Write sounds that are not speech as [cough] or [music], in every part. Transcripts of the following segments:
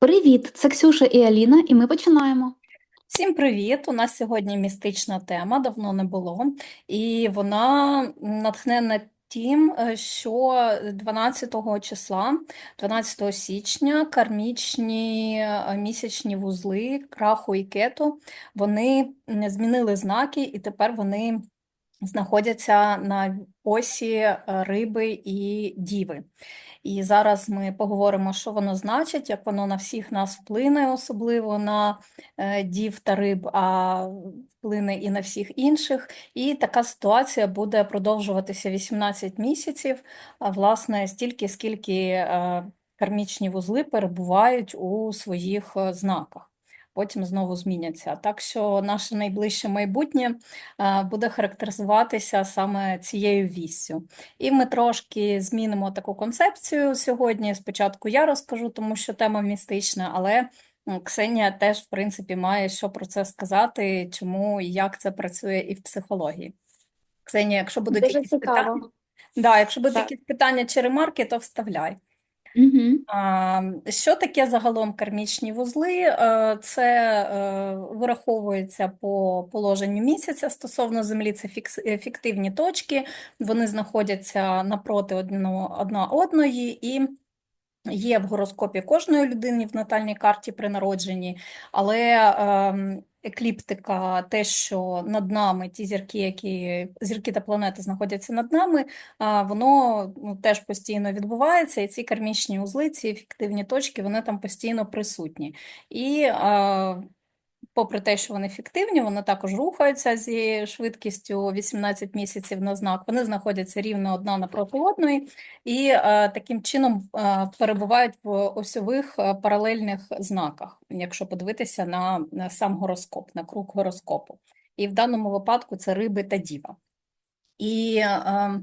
Привіт, це Ксюша і Аліна, і ми починаємо. Всім привіт! У нас сьогодні містична тема, давно не було, і вона натхнена тим, е, що 12 числа, 12 січня, кармічні е, місячні вузли Раху і Кету, вони змінили знаки, і тепер вони знаходяться на осі е, риби і діви. І зараз ми поговоримо, що воно значить, як воно на всіх нас вплине, особливо на е, дів та риб, а вплине і на всіх інших. І така ситуація буде продовжуватися 18 місяців, а власне стільки, скільки е, кармічні вузли перебувають у своїх знаках. Потім знову зміняться. Так що наше найближче майбутнє е, буде характеризуватися саме цією віссю. І ми трошки змінимо таку концепцію сьогодні. Спочатку я розкажу, тому що тема містична, але Ксенія теж, в принципі, має що про це сказати, чому і як це працює і в психології. Ксенія, якщо будуть Дуже якісь питання, да, якщо будуть Так. якісь питання чи ремарки, то вставляй. Що таке загалом кармічні вузли? Е, Це е, вираховується по положенню місяця стосовно Землі. Це е, фіктивні точки, вони знаходяться напроти одно- одна одної і є в гороскопі кожної людини в натальній карті при народженні, але ем, екліптика, те, що над нами, ті зірки, які зірки та планети знаходяться над нами, воно ну, теж постійно відбувається, і ці кармічні узли, ці фіктивні точки, вони там постійно присутні. І попри те, що вони фіктивні, вони також рухаються зі швидкістю 18 місяців на знак. Вони знаходяться рівно одна напроти одної і е, таким чином е, перебувають в осьових е, паралельних знаках, якщо подивитися на, сам гороскоп, на круг гороскопу. І в даному випадку це риби та діва. І е,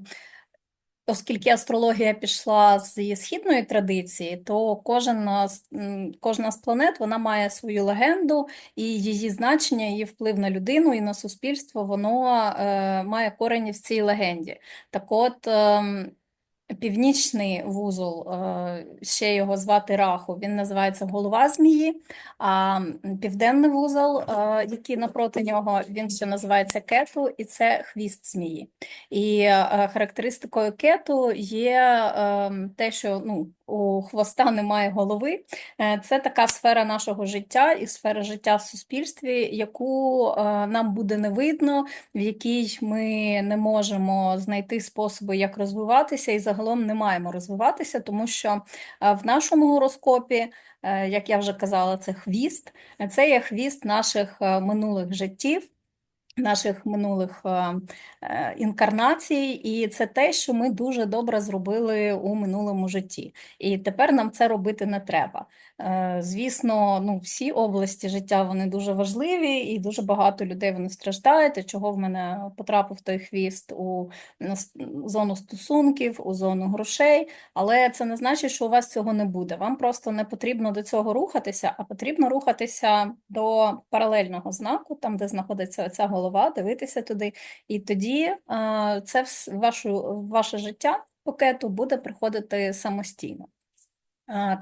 Оскільки астрологія пішла зі східної традиції, то кожна кожна з планет вона має свою легенду, і її значення, її вплив на людину і на суспільство, воно е, має корені в цій легенді. Так от, ем, північний вузол, е, ще його звати Раху, він називається голова змії, а південний вузол, е, який напроти нього, він ще називається кету, і це хвіст змії. І е, характеристикою кету є те, що ну, у хвоста немає голови. Це така сфера нашого життя і сфера життя в суспільстві, яку нам буде не видно, в якій ми не можемо знайти способи, як розвиватися, і загалом не маємо розвиватися, тому що е, в нашому гороскопі, е, як я вже казала, це хвіст, це є хвіст наших е, минулих життів наших минулих інкарнацій, і це те, що ми дуже добре зробили у минулому житті. І тепер нам це робити не треба. Е, Звісно, ну, всі області життя вони дуже важливі, і дуже багато людей вони страждають. Чого в мене потрапив той хвіст у зону стосунків, у зону грошей. Але це не значить, що у вас цього не буде. Вам просто не потрібно до цього рухатися, а потрібно рухатися до паралельного знаку, там, де знаходиться ця голова, дивитися туди. І тоді е, це вашу, ваше життя пакету буде приходити самостійно.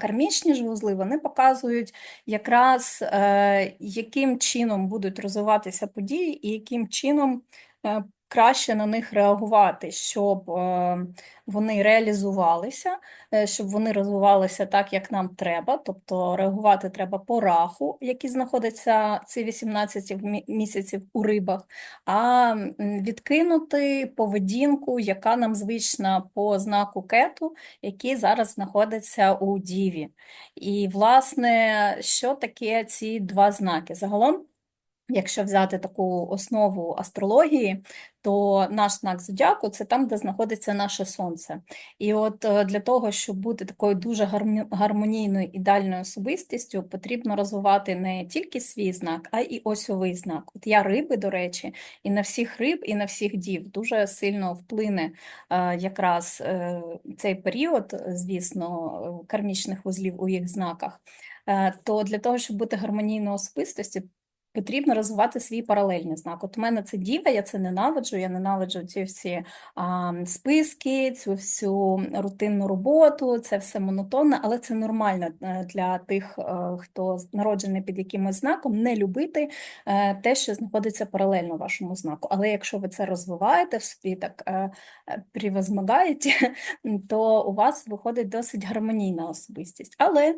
Кармічні ж вузли вони показують якраз е, яким чином будуть розвиватися події і яким чином е, краще на них реагувати, щоб е, вони реалізувалися, е, щоб вони розвивалися так, як нам треба. Тобто реагувати треба по раху, який знаходиться ці 18 місяців у рибах, а відкинути поведінку, яка нам звична по знаку кету, який зараз знаходиться у Діві. І, власне, що таке ці два знаки? Загалом, якщо взяти таку основу астрології, то наш знак зодіаку це там, де знаходиться наше сонце. І от е, для того, щоб бути такою дуже гармонійною ідеальною особистістю, потрібно розвивати не тільки свій знак, а й осьовий знак. От я риби, до речі, і на всіх риб, і на всіх дів дуже сильно вплине е, якраз е, цей період, звісно, кармічних вузлів у їх знаках. То для того, щоб бути гармонійною особистості, потрібно розвивати свій паралельний знак. От у мене це діва, я це ненавиджу, я ненавиджу ці всі а, списки, цю всю рутинну роботу, це все монотонне, але це нормально е, для тих, е, хто народжений під якимось знаком, не любити е, те, що знаходиться паралельно вашому знаку. Але якщо ви це розвиваєте в собі, так е, е, [laughs] то у вас виходить досить гармонійна особистість. Але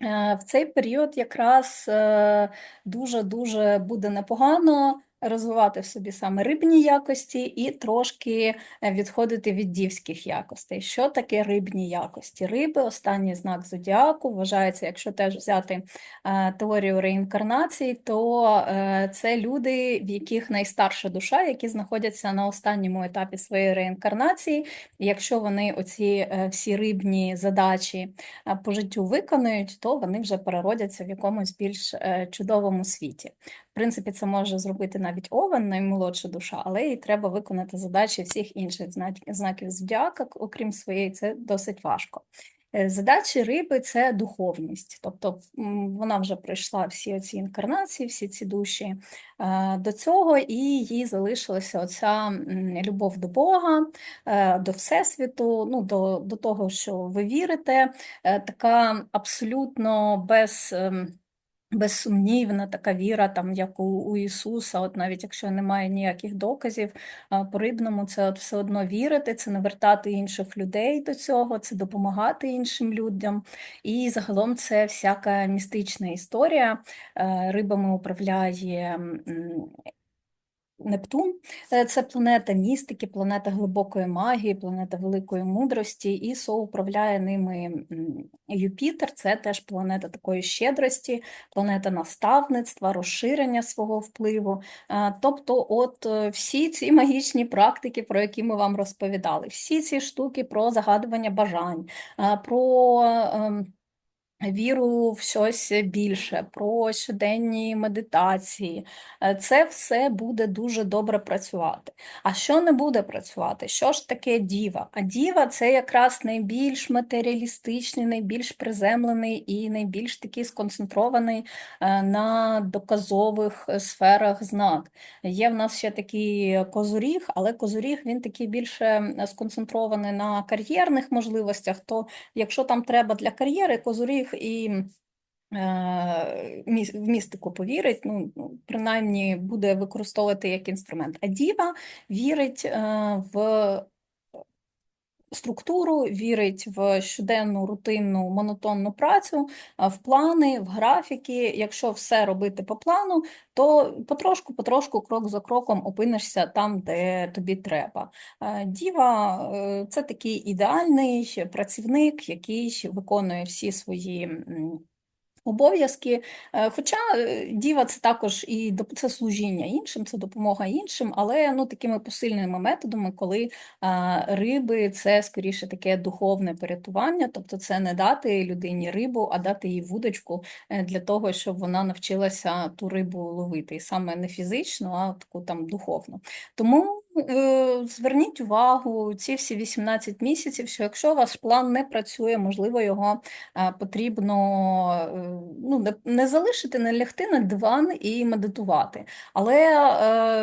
В цей період якраз е, дуже-дуже буде непогано розвивати в собі саме рибні якості і трошки е, відходити від дівських якостей. Що таке рибні якості? Риби, останній знак зодіаку, вважається, якщо теж взяти е, теорію реінкарнації, то е, це люди, в яких найстарша душа, які знаходяться на останньому етапі своєї реінкарнації. Якщо вони оці всі рибні задачі по життю виконують, то вони вже переродяться в якомусь більш чудовому світі. В принципі, це може зробити навіть Овен, наймолодша душа, але і треба виконати задачі всіх інших знак- знаків зодіака, окрім своєї, це досить важко. Е, Задачі риби це духовність, тобто вона вже пройшла всі ці інкарнації, всі ці душі е, до цього, і їй залишилася оця любов до Бога, е, до Всесвіту, ну, до, до того, що ви вірите, така абсолютно без. Безсумнівна така віра, там як у, у Ісуса, от навіть якщо немає ніяких доказів по рибному, це от все одно вірити, це навертати інших людей до цього, це допомагати іншим людям. І загалом це всяка містична історія. Е, Рибами управляє Нептун Е, це планета містики, планета глибокої магії, планета великої мудрості, і соуправляє ними Юпітер, це теж планета такої щедрості, планета наставництва, розширення свого впливу. Е, Тобто, от е, всі ці магічні практики, про які ми вам розповідали, всі ці штуки про загадування бажань, про ем, віру в щось більше, про щоденні медитації. Е, Це все буде дуже добре працювати. А що не буде працювати? Що ж таке діва? А діва це якраз найбільш матеріалістичний, найбільш приземлений і найбільш такий сконцентрований е, на доказових е, сферах знак. Є в нас ще такий козуріг, але козуріг він такий більше сконцентрований на кар'єрних можливостях. То якщо там треба для кар'єри, козуріг і е, в містику повірить, ну, ну, принаймні буде використовувати як інструмент. А діва вірить е, в структуру, вірить в щоденну рутинну монотонну працю, в плани, в графіки. Якщо все робити по плану, то потрошку, потрошку, крок за кроком опинишся там, де тобі треба. Діва е, це такий ідеальний працівник, який виконує всі свої. Обов'язки, Е, хоча е, діва це також і це служіння іншим, це допомога іншим, але ну такими посильними методами, коли а, риби це скоріше таке духовне порятування, тобто це не дати людині рибу, а дати їй вудочку е, для того, щоб вона навчилася ту рибу ловити, і саме не фізично, а таку там духовну. Тому зверніть увагу ці всі 18 місяців, що якщо ваш план не працює, можливо, його е, потрібно е, ну, не, залишити, не лягти на диван і медитувати, але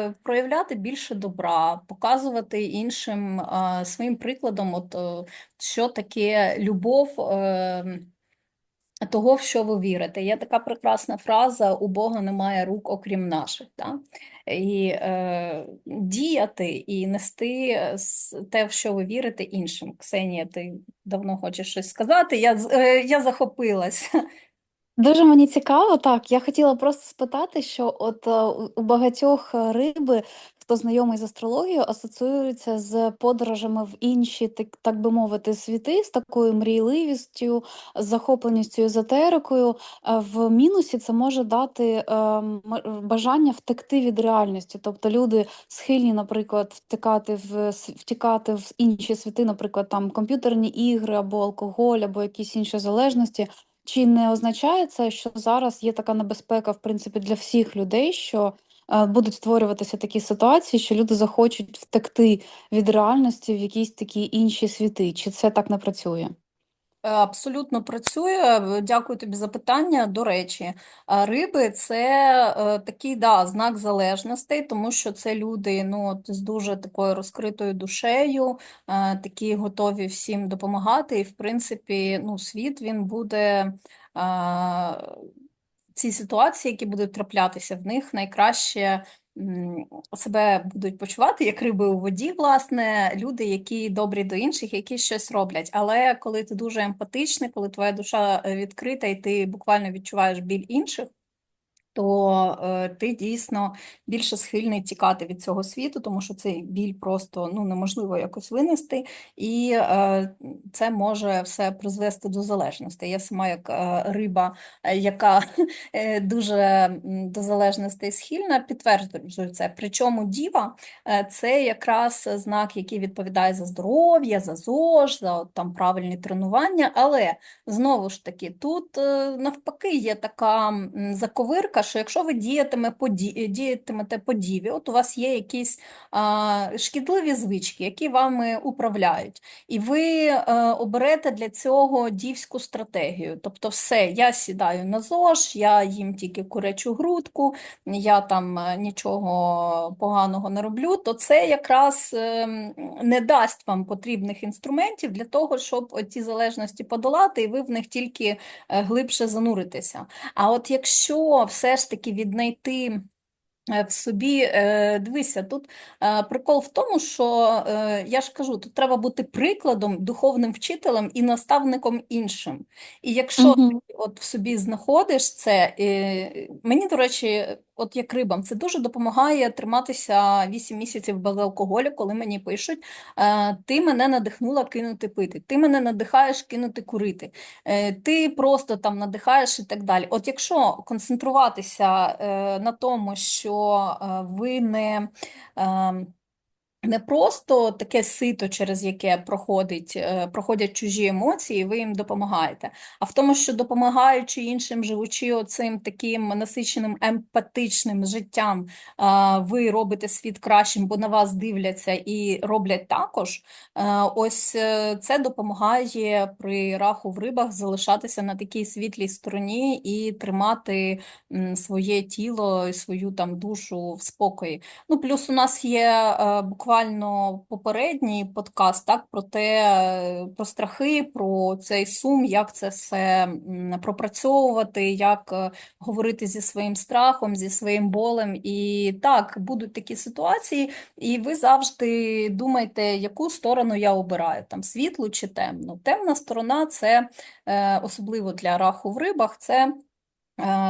е, проявляти більше добра, показувати іншим е, своїм прикладом, от, е, що таке любов. Е, того, в що ви вірите. Є така прекрасна фраза: у Бога немає рук, окрім наших. Да? І е, діяти і нести те, в що ви вірите, іншим. Ксенія, ти давно хочеш щось сказати? Я, е, я захопилась. Дуже мені цікаво, так. Я хотіла просто спитати, що от е, у багатьох риби, хто знайомий з астрологією, асоціюються з подорожами в інші, так, би мовити, світи, з такою мрійливістю, захопленістю езотерикою. Е, В мінусі це може дати е, бажання втекти від реальності. Тобто люди схильні, наприклад, втикати в втікати в інші світи, наприклад, там комп'ютерні ігри або алкоголь, або якісь інші залежності. Чи не означає це, що зараз є така небезпека, в принципі, для всіх людей, що будуть створюватися такі ситуації, що люди захочуть втекти від реальності в якісь такі інші світи? Чи це так не працює? Е, Абсолютно працює. Дякую тобі за питання. До речі, риби це е, такий да, знак залежностей, тому що це люди ну, з дуже такою розкритою душею, е, такі готові всім допомагати. І, в принципі, ну, світ він буде. Ці ситуації, які будуть траплятися, в них найкраще себе будуть почувати як риби у воді, власне, люди, які добрі до інших, які щось роблять. Але коли ти дуже емпатичний, коли твоя душа е, відкрита і ти буквально відчуваєш біль інших, то е, ти дійсно більше схильний тікати від цього світу, тому що цей біль просто ну, неможливо якось винести, і е, це може все призвести до залежності. Я сама як е, риба, е, яка [laughs] е, дуже до залежностей схильна, підтверджую це. Причому діва е, це якраз знак, який відповідає за здоров'я, за ЗОЖ, за от, там правильні тренування. Але знову ж таки, тут е, навпаки є така заковирка, що якщо ви діятиме по ді- діятимете по діві, от у вас є якісь а, шкідливі звички, які вами управляють, і ви е, оберете для цього дівську стратегію. Тобто, все, я сідаю на ЗОЖ, я їм тільки курячу грудку, я там е, нічого поганого не роблю, то це якраз ем, не дасть вам потрібних інструментів для того, щоб ці залежності подолати, і ви в них тільки е, глибше зануритеся. А от якщо все ж таки віднайти е, в собі, е, дивися, тут е, прикол в тому, що я ж кажу, тут треба бути прикладом, духовним вчителем і наставником іншим. І якщо Угу. ти от в собі знаходиш це, мені, до речі, от як рибам, це дуже допомагає триматися 8 місяців без алкоголю, коли мені пишуть, е, ти мене надихнула кинути пити, ти мене надихаєш кинути курити, е, ти просто там надихаєш і так далі. От якщо концентруватися е, на тому, що ви не. Не просто таке сито, через яке проходить, е, проходять чужі емоції, ви їм допомагаєте, а в тому, що допомагаючи іншим, живучи оцим таким насиченим емпатичним життям, ви робите світ кращим, бо на вас дивляться і роблять також. Е, Ось е, це допомагає при раху в рибах залишатися на такій світлій стороні і тримати своє тіло і свою там душу в спокої. Ну, плюс у нас є е, буквально попередній подкаст, так, про те, е, про страхи, про цей сум, як це все пропрацьовувати, як е, говорити зі своїм страхом, зі своїм болем. І так, будуть такі ситуації, і ви завжди думаєте, яку сторону я обираю, там світлу чи темну. Темна сторона це е, особливо для раху в рибах, це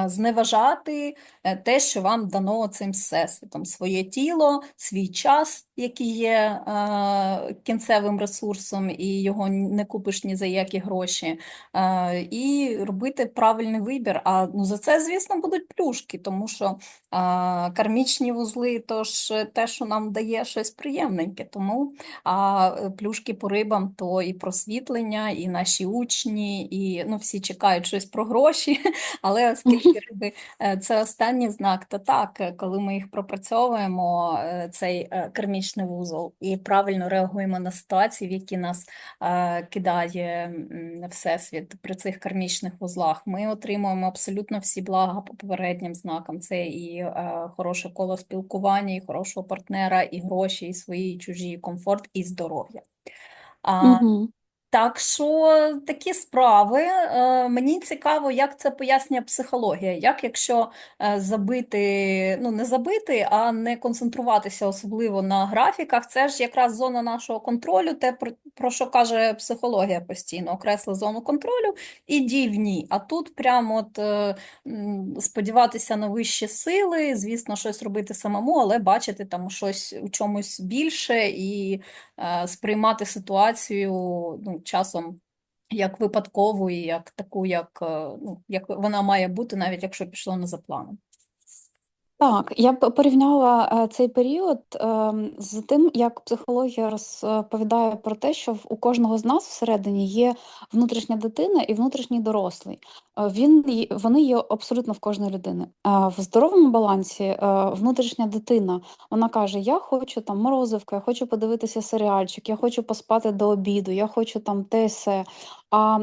зневажати е, те, що вам дано цим всесвітом, своє тіло, свій час, який є е, кінцевим ресурсом, і його не купиш ні за які гроші, е, і робити правильний вибір. А ну, за це, звісно, будуть плюшки, тому що кармічні вузли, то ж те, що нам дає щось приємненьке. Тому а е, плюшки по рибам то і просвітлення, і наші учні, і ну, всі чекають щось про гроші. [laughs] Але оскільки риби е, це останній знак, то так, е, коли ми їх пропрацьовуємо, е, цей кармічний вузол, і правильно реагуємо на ситуації, в які нас кидає Всесвіт при цих кармічних вузлах, ми отримуємо абсолютно всі блага по попереднім знакам. Це і хороше коло спілкування, і хорошого партнера, і гроші, і свої, і чужі, і комфорт, і здоров'я. А, Угу. Так що такі справи. Е, Мені цікаво, як це пояснює психологія. Як якщо е, забити, ну не забити, а не концентруватися особливо на графіках, це ж якраз зона нашого контролю, те, про, що каже психологія постійно, окресли зону контролю і дівні. А тут прямо от е, сподіватися на вищі сили, звісно, щось робити самому, але бачити там щось у чомусь більше і е, сприймати ситуацію ну, часом як випадкову і як таку, як, е, ну, як вона має бути, навіть якщо пішло не за планом. Так, я б порівняла е, цей період ем, з тим, як психологія розповідає про те, що в- у кожного з нас всередині є внутрішня дитина і внутрішній дорослий. Е, Він є- вони є абсолютно в кожної людини. Е, В здоровому балансі внутрішня дитина вона каже: Я хочу там морозивка, я хочу подивитися серіальчик, я хочу поспати до обіду, я хочу там те се. А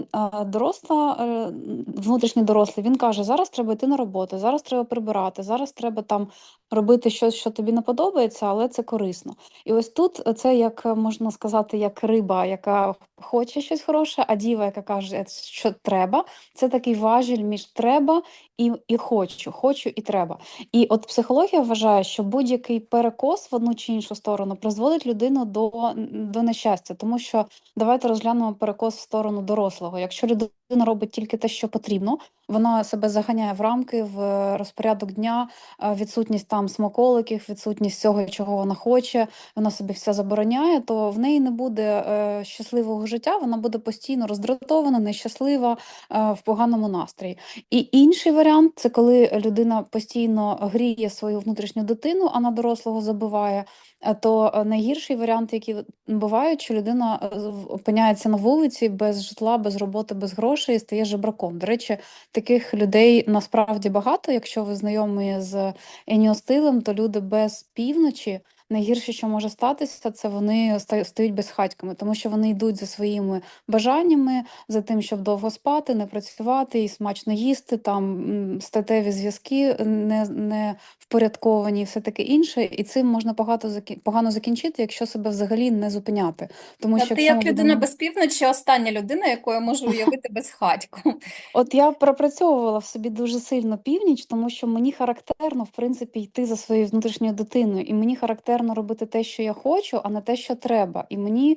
доросла, е, внутрішній дорослий, він каже: зараз треба йти на роботу, зараз треба прибирати, зараз треба там робити щось, що тобі не подобається, але це корисно. І ось тут це як е, можна сказати, як риба, яка хоче щось хороше, а діва, яка каже, що треба. Це такий важіль між треба і, і хочу, хочу і треба. І от психологія вважає, що будь-який перекос в одну чи іншу сторону призводить людину до, до нещастя, тому що давайте розглянемо перекос в сторону дорослого. Якщо людина робить тільки те, що потрібно, вона себе заганяє в рамки, в е, розпорядок дня, е, відсутність там смаколиків, відсутність всього, чого вона хоче, вона собі все забороняє, то в неї не буде е, щасливого життя, вона буде постійно роздратована, нещаслива, е, в поганому настрої. І інший варіант це коли людина постійно гріє свою внутрішню дитину, а на дорослого забиває. Е, То е, найгірший варіант, який бувають, що людина е, опиняється на вулиці без житла, без роботи, без грошей і стає жебраком. До речі, таких людей насправді багато. Якщо ви знайомі з еніостилем, то люди без півночі. Найгірше, що може статися, це вони стають безхатьками, тому що вони йдуть за своїми бажаннями, за тим, щоб довго спати, не працювати і смачно їсти, там статеві зв'язки не, не впорядковані, і все таке інше. І цим можна багато погано закінчити, якщо себе взагалі не зупиняти. Тому що ти як людина будемо без півночі, остання людина, яку я можу уявити без хатьку. От я пропрацьовувала в собі дуже сильно північ, тому що мені характерно, в принципі, йти за своєю внутрішньою дитиною, і мені характерно робити те, що я хочу, а не те, що треба. І мені е,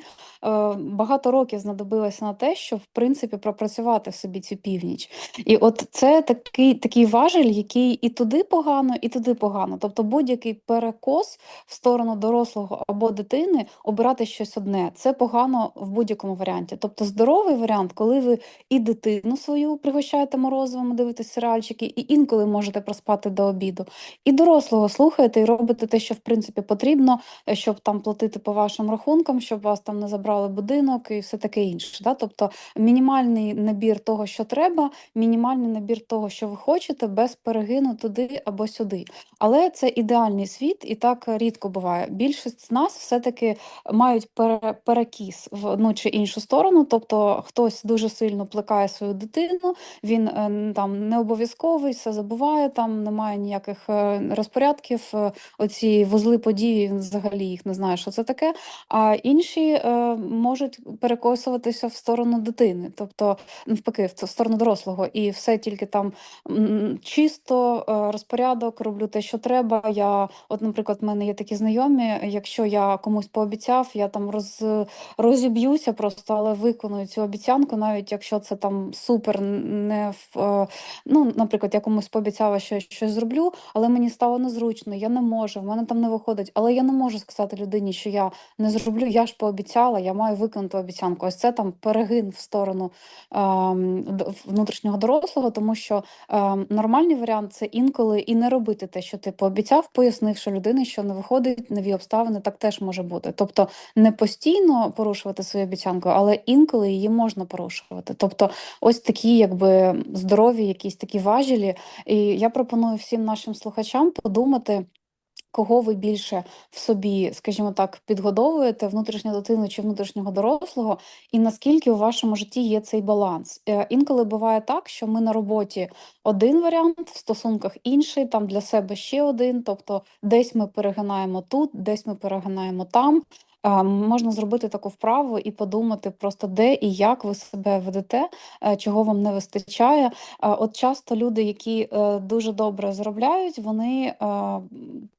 багато років знадобилося на те, щоб в принципі пропрацювати в собі цю північ. І от це такий, такий важель, який і туди погано, і туди погано. Тобто будь-який перекос в сторону дорослого або дитини обирати щось одне. Це погано в будь-якому варіанті. Тобто здоровий варіант, коли ви і дитину свою пригощаєте морозивом, дивитесь серіальчики, і інколи можете проспати до обіду. І дорослого слухаєте і робите те, що в принципі потрібно, е, щоб там платити по вашим рахункам, щоб вас там не забрали будинок і все таке інше. Да? Тобто мінімальний набір того, що треба, мінімальний набір того, що ви хочете, без перегину туди або сюди. Але це ідеальний світ, і так рідко буває. Більшість з нас все-таки мають пере- перекіс в одну чи іншу сторону. Тобто хтось дуже сильно плекає свою дитину, він е, там не обов'язковий, все забуває, там немає ніяких е, розпорядків. Оці вузли події, він взагалі їх не знає, що це таке. А інші е, можуть перекосуватися в сторону дитини, тобто навпаки, в сторону дорослого, і все тільки там чисто е, розпорядок, роблю те, що треба. Я, от, наприклад, в мене є такі знайомі. Якщо я комусь пообіцяв, я там роз, розіб'юся просто, але виконую цю обіцянку, навіть якщо це там супер не в е, ну, наприклад, я комусь пообіцяла, що я щось зроблю, але мені стало незручно, я не можу, в мене там не виходить. Але я не можу сказати людині, що я не зроблю, я ж пообіцяла, я маю виконати обіцянку. Ось це там перегин в сторону ем, внутрішнього дорослого, тому що ем, нормальний варіант це інколи і не робити те, що ти пообіцяв, пояснивши людині, що не виходить, нові обставини, так теж може бути. Тобто не постійно порушувати свою обіцянку, але інколи її можна порушувати. Тобто, ось такі, якби здорові, якісь такі важелі. І я пропоную всім нашим слухачам подумати. Кого ви більше в собі, скажімо так, підгодовуєте внутрішню дитину чи внутрішнього дорослого, і наскільки у вашому житті є цей баланс? Е, Інколи буває так, що ми на роботі один варіант, в стосунках інший, там для себе ще один. Тобто, десь ми перегинаємо тут, десь ми перегинаємо там. Можна зробити таку вправу і подумати просто де і як ви себе ведете, е, чого вам не вистачає. От часто люди, які е, дуже добре заробляють, вони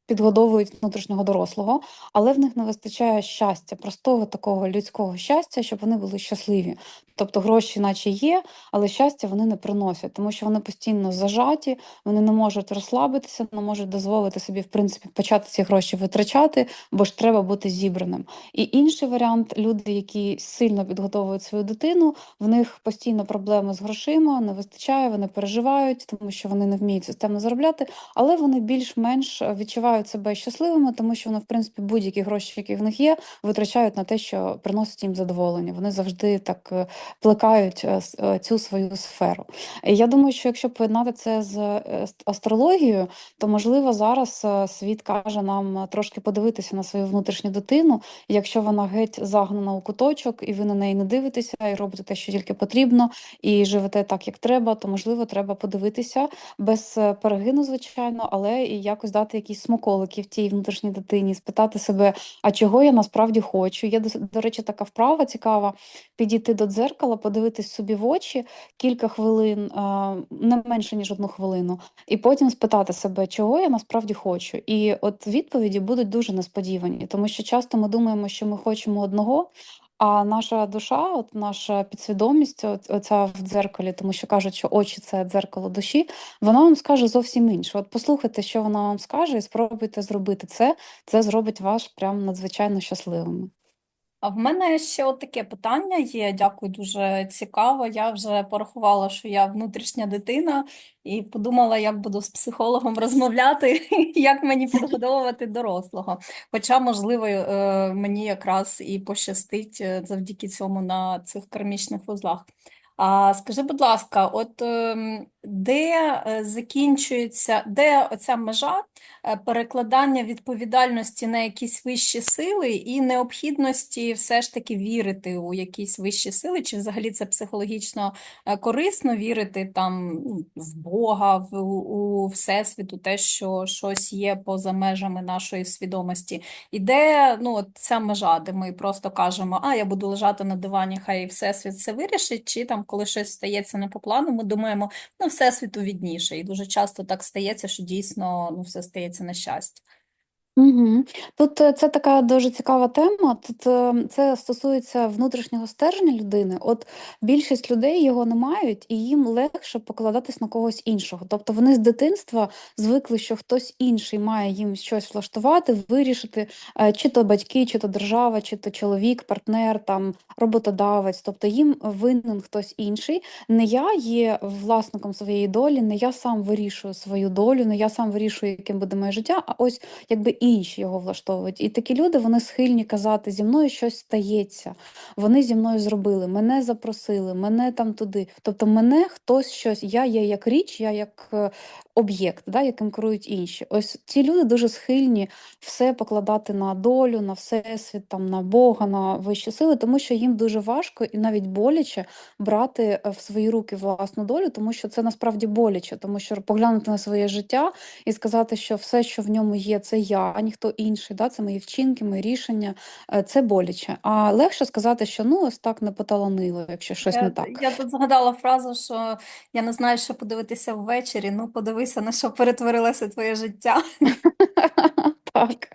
підгодовують внутрішнього дорослого, але в них не вистачає щастя, простого такого людського щастя, щоб вони були щасливі. Тобто гроші, наче є, але щастя вони не приносять, тому що вони постійно зажаті, вони не можуть розслабитися, не можуть дозволити собі, в принципі, почати ці гроші витрачати, бо ж треба бути зібраним. І інший варіант люди, які сильно підготовують свою дитину, в них постійно проблеми з грошима, не вистачає, вони переживають, тому що вони не вміють системно заробляти, але вони більш-менш відчувають себе щасливими, тому що вони, в принципі, будь-які гроші, які в них є, витрачають на те, що приносить їм задоволення. Вони завжди так е, плекають е, е, цю свою сферу. Я думаю, що якщо поєднати це з е, астрологією, то можливо зараз е, світ каже нам е, трошки подивитися на свою внутрішню дитину. Якщо вона геть загнана у куточок, і ви на неї не дивитеся, і робите те, що тільки потрібно, і живете так, як треба, то можливо треба подивитися без е, перегину, звичайно, але і якось дати якісь смаколики в тій внутрішній дитині, спитати себе, а чого я насправді хочу. Є до, до речі, така вправа цікава: підійти до дзеркала, подивитись собі в очі кілька хвилин, е, не менше ніж одну хвилину, і потім спитати себе, чого я насправді хочу. І от відповіді будуть дуже несподівані, тому що часто ми думаємо, що ми хочемо одного. А наша душа, от наша підсвідомість, от, оця в дзеркалі, тому що кажуть, що очі це дзеркало душі, вона вам скаже зовсім інше. От послухайте, що вона вам скаже, і спробуйте зробити це. Це зробить вас прям надзвичайно щасливими. А в мене ще от таке питання є. Дякую, дуже цікаво. Я вже порахувала, що я внутрішня дитина, і подумала, як буду з психологом розмовляти, [laughs] як мені підгодовувати дорослого. Хоча, можливо, е, мені якраз і пощастить е, завдяки цьому на цих кармічних вузлах. А скажи, будь ласка, от ем, де е, закінчується, де оця межа е, перекладання відповідальності на якісь вищі сили і необхідності все ж таки вірити у якісь вищі сили, чи взагалі це психологічно е, корисно вірити там ну, в Бога, в у, Всесвіт, у те, що щось є поза межами нашої свідомості. І де ну, от ця межа, де ми просто кажемо, а я буду лежати на дивані, хай Всесвіт все вирішить, чи там, коли щось стається не по плану, ми думаємо, ну, Всесвіту відніше. І дуже часто так стається, що дійсно ну, все стається на щастя. Угу. Тут е, це така дуже цікава тема. Тут е, це стосується внутрішнього стержня людини. От більшість людей його не мають, і їм легше покладатись на когось іншого. Тобто вони з дитинства звикли, що хтось інший має їм щось влаштувати, вирішити, е, чи то батьки, чи то держава, чи то чоловік, партнер, там роботодавець. Тобто їм винен хтось інший. Не я є власником своєї долі, не я сам вирішую свою долю, не я сам вирішую, яким буде моє життя, а ось якби інші його влаштовують. І такі люди вони схильні казати, зі мною щось стається, вони зі мною зробили, мене запросили, мене там туди. Тобто мене хтось щось, я є як річ, я як е, об'єкт, да, яким керують інші. Ось ці люди дуже схильні все покладати на долю, на всесвіт, там, на Бога, на вищі сили, тому що їм дуже важко і навіть боляче брати е, в свої руки власну долю, тому що це насправді боляче, тому що поглянути на своє життя і сказати, що все, що в ньому є, це я, а ніхто інший. Да? Це мої вчинки, мої рішення. е, Це боляче. А легше сказати, що ну ось так не поталанило, якщо щось не так. я тут згадала фразу, що я не знаю, що подивитися ввечері. Ну, подивися, на що перетворилося твоє життя. [laughs] Так.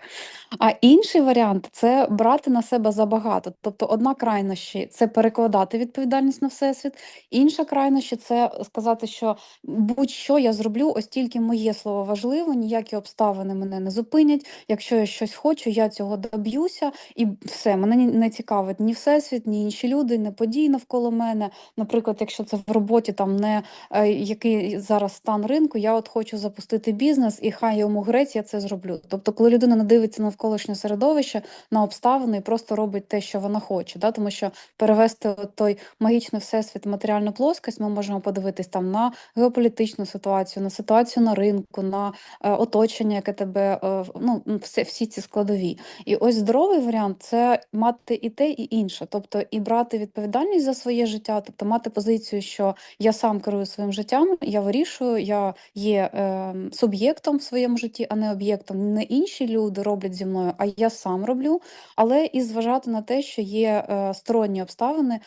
А інший варіант це брати на себе забагато. Тобто, одна крайнощі це перекладати відповідальність на всесвіт, інша крайнощі це сказати, що будь-що я зроблю, ось тільки моє слово важливо, ніякі обставини мене не зупинять. Якщо я щось хочу, я цього доб'юся, і все, мене не цікавить ні всесвіт, ні інші люди, не події навколо мене. Наприклад, якщо це в роботі, там не е, який зараз стан ринку, я от хочу запустити бізнес, і хай йому грець, я це зроблю. Тобто, коли людина не дивиться навколишнє середовище, на обставини і просто робить те, що вона хоче. Да? Тому що перевести той магічний всесвіт матеріальну плоскость, ми можемо подивитись там на геополітичну ситуацію, на ситуацію на ринку, на е, оточення, яке тебе е, ну, все, всі ці складові. І ось здоровий варіант це мати і те, і інше, тобто і брати відповідальність за своє життя, тобто мати позицію, що я сам керую своїм життям, я вирішую, я є е, суб'єктом в своєму житті, а не об'єктом. Не інші люди роблять зі мною, а я сам роблю. Але і зважати на те, що є е, сторонні обставини.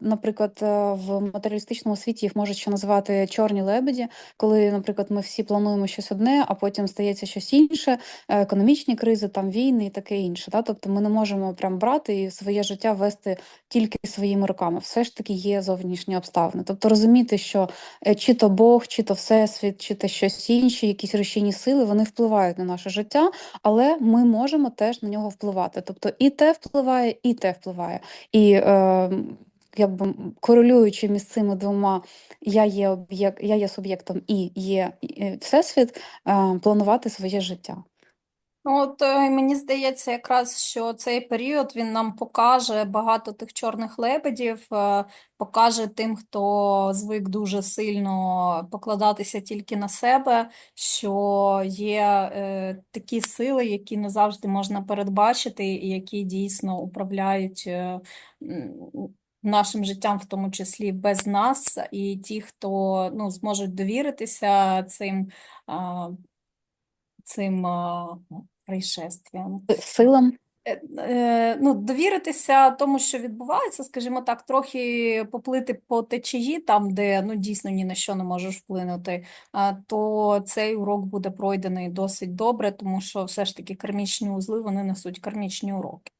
Наприклад, е, в матеріалістичному світі їх можуть ще називати чорні лебеді, коли, наприклад, ми всі плануємо щось одне, а потім стається щось інше, е, економічні кризи, там війни і таке інше. Да? Тобто ми не можемо прям брати і своє життя вести тільки своїми руками. Все ж таки є зовнішні обставини. Тобто розуміти, що чи то Бог, чи то Всесвіт, чи то щось інше, якісь рушійні сили, вони впливають на наше життя, але ми можемо теж на нього впливати. Тобто і те впливає, і те впливає. І е, якби корелюючи між цими двома, я є об'єкт, я є суб'єктом і є е, всесвіт, е, планувати своє життя. Ну, От е, мені здається, якраз що цей період він нам покаже багато тих чорних лебедів, е, покаже тим, хто звик дуже сильно покладатися тільки на себе, що є е, такі сили, які не завжди можна передбачити, і які дійсно управляють е, нашим життям, в тому числі без нас, і ті, хто ну, зможуть довіритися цим. Цим а, происшествиям. Силам. Е, е, Ну, довіритися тому, що відбувається, скажімо так, трохи поплити по течії, там, де ну, дійсно ні на що не можеш вплинути, то цей урок буде пройдений досить добре, тому що все ж таки кармічні узли вони несуть кармічні уроки.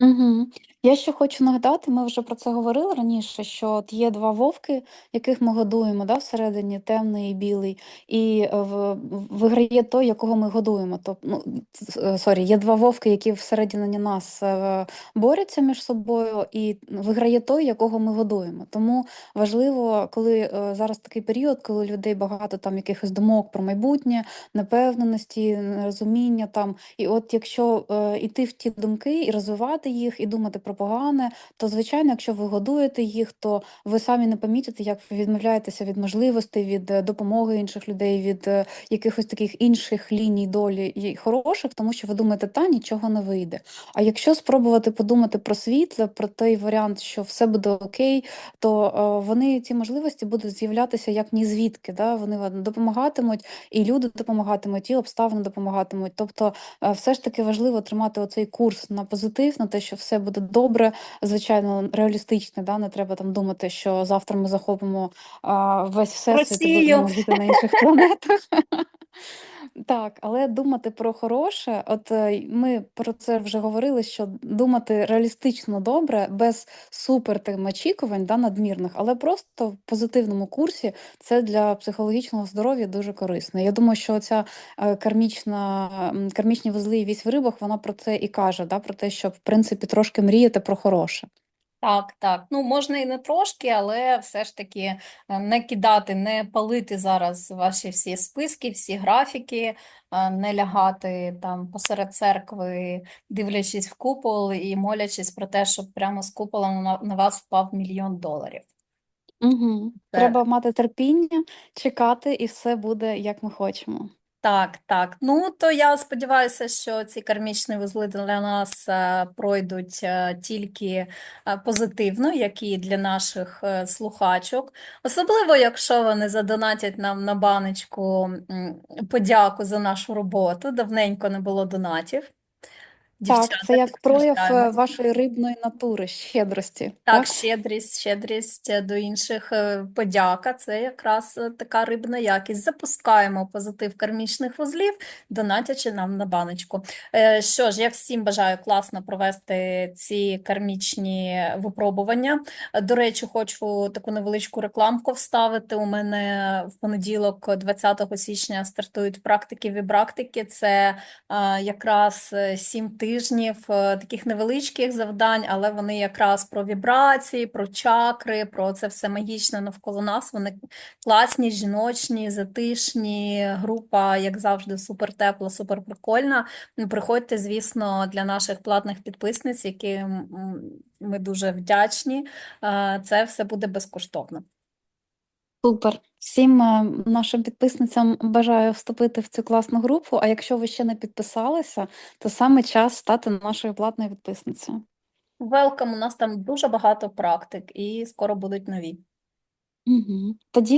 Угу. Я ще хочу нагадати, ми вже про це говорили раніше, що от є два вовки, яких ми годуємо, да, всередині темний і білий, і е, в, виграє той, якого ми годуємо. Тобто, ну, е, сорі, є два вовки, які всередині нас е, борються між собою, і виграє той, якого ми годуємо. Тому важливо, коли зараз такий період, коли людей багато там якихось думок про майбутнє, непевненості, нерозуміння там. І от якщо е, йти в ті думки і розвивати їх, і думати про погане, то звичайно, якщо ви годуєте їх, то ви самі не помітите, як ви відмовляєтеся від можливостей, від е, допомоги інших людей, від е, якихось таких інших ліній долі і хороших, тому що ви думаєте, та нічого не вийде. А якщо спробувати подумати про світле, про той варіант, що все буде окей, то е, вони ці можливості будуть з'являтися як ні звідки. Да? Вони допомагатимуть, і люди допомагатимуть, і обставини допомагатимуть. Тобто, все ж таки важливо тримати оцей курс на позитив, на те, що все буде добре, звичайно, реалістичне. Да? Не треба там думати, що завтра ми захопимо а, весь всесвіт і будемо жити на інших планетах. [laughs] Так, але думати про хороше, от е, ми про це вже говорили, що думати реалістично добре, без супер там очікувань, да, надмірних, але просто в позитивному курсі це для психологічного здоров'я дуже корисно. Я думаю, що ця кармічна, кармічні вузли і вісь в рибах, вона про це і каже, да, про те, що в принципі трошки мріяти про хороше. Так, так. Ну, можна і не трошки, але все ж таки е, не кидати, не палити зараз ваші всі списки, всі графіки, е, не лягати там посеред церкви, дивлячись в купол і молячись про те, щоб прямо з купола на, на вас впав мільйон доларів. Угу. Це Треба мати терпіння, чекати, і все буде як ми хочемо. Так, так. Ну, то я сподіваюся, що ці кармічні вузли для нас е, пройдуть е, тільки е, позитивно, як і для наших слухачок. Особливо, якщо вони задонатять нам на баночку подяку за нашу роботу. Давненько не було донатів. Так, це як прояв е, вашої рибної натури, щедрості, Так, так? щедрість, щедрість е, до інших, е, подяка це якраз така рибна якість. Запускаємо позитив кармічних вузлів, донатячи нам на баночку. Що ж, я всім бажаю класно провести ці кармічні випробування. До речі, хочу таку невеличку рекламку вставити. У мене в понеділок, 20 січня, стартують практики вібрактики. Це якраз сім тижнів е, таких невеличких завдань, але вони якраз про вібрації, про чакри, про це все магічне навколо нас. Вони класні, жіночні, затишні. Група, як завжди, супер тепла, супер прикольна. Ну, Приходьте, звісно, для наших платних підписниць, яким ми дуже вдячні. Е, Це все буде безкоштовно. Супер. Всім е, нашим підписницям бажаю вступити в цю класну групу. А якщо ви ще не підписалися, то саме час стати нашою платною підписницею. Велкам, у нас там дуже багато практик, і скоро будуть нові. Угу. Тоді